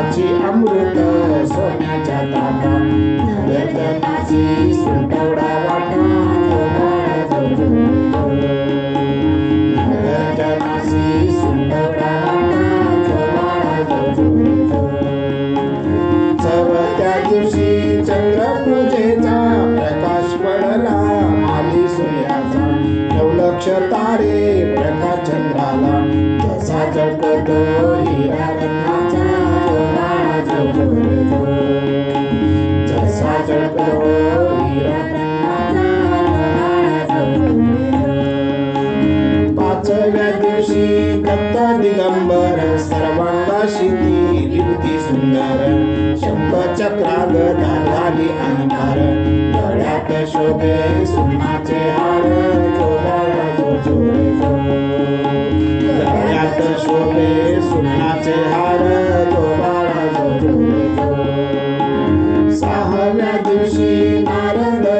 ताची अमृत सोन्याच्या ताटा देत ताची सुंटवडा वाटा चवत्या दिवशी चंद्रपूजेचा प्रकाश पडला. आली सूर्याचा. नवलक्ष तारे प्रकाश चंद्राला. जसा चढतो हिरा दिगंबर सर्वांगाशिती दिवती सुंदर. शंभ चक्राग दाली अंधार. गळ्यात शोभे सुनाचे हार गळ्यात शोभे सुनाचे हार सहाव्या दिवशी नारद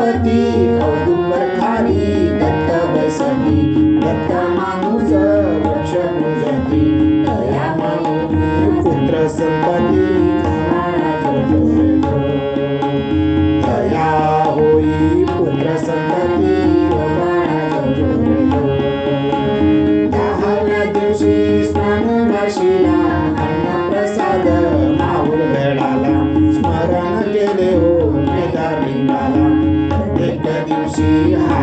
गणपती औदुंबर खाली दत्त बैसती दत्त माणूस वृक्ष पूजती पुत्र संपती दया होई पुत्र संपती दहाव्या दिवशी स्नान राशीला Yeah.